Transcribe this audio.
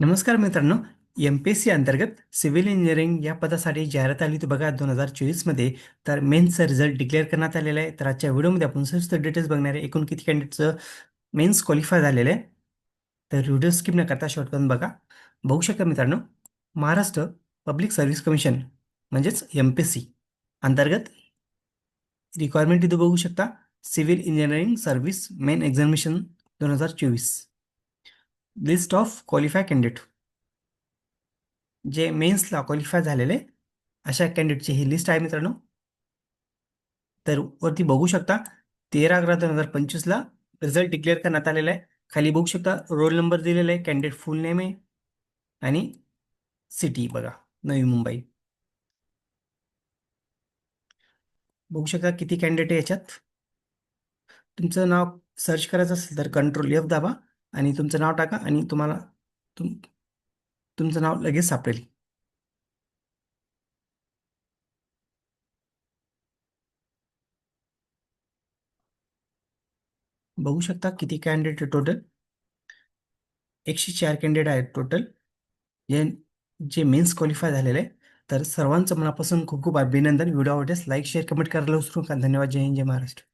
नमस्कार मित्रांनो M P S C अंतर्गत सिव्हिल इंजिनिअरिंग या पदासाठी जाहिरात आली होती बघा दोन हजार चोवीसमध्ये तर मेन्सचा रिझल्ट डिक्लेअर करण्यात आलेला आहे. तर आजच्या व्हिडिओमध्ये आपण सविस्तर डिटेल्स बघणार आहे. एकूण किती कॅन्डिडेटचं मेन्स क्वालिफाय झालेलं आहे. तर व्हिडिओ स्किप न करता शॉर्ट करून बघा. बघू शकता मित्रांनो महाराष्ट्र पब्लिक सर्व्हिस कमिशन म्हणजेच एम पी एस सी अंतर्गत रिक्वायरमेंट इथं बघू शकता. Civil engineering service main examination दोन हजार चोवीस. लिस्ट ऑफ क्वालिफाय कॅन्डिडेट जे मेन्सला क्वालिफाय झालेले अशा कॅन्डिडेटची ही लिस्ट आहे मित्रांनो. तर वरती बघू शकता तेरा अकरा दोन हजार पंचवीसला रिझल्ट डिक्लेअर करण्यात आलेला आहे. खाली बघू शकता रोल नंबर दिलेला आहे कॅन्डिडेट फुल नेम आहे. आणि सिटी बघा नवी मुंबई. बघू शकता किती कॅन्डिडेट आहे याच्यात. तुमचं नाव सर्च करायचं असेल तर कंट्रोल एफ दाबा. आणि तुमचं नाव टाका आणि तुम्हाला तुम तुमचं नाव लगेच सापडेल. बघू शकता किती कॅन्डिडेट आहे टोटल एकशे चार कॅन्डिडेट आहेत टोटल जे जे मेन्स क्वालिफाय झालेले आहे तर सर्वांचं मनापासून खूप खूप अभिनंदन. व्हिडिओ आवडल्यास लाईक शेअर कमेंट करायला विसरू नका. धन्यवाद. जय हिंद जय महाराष्ट्र.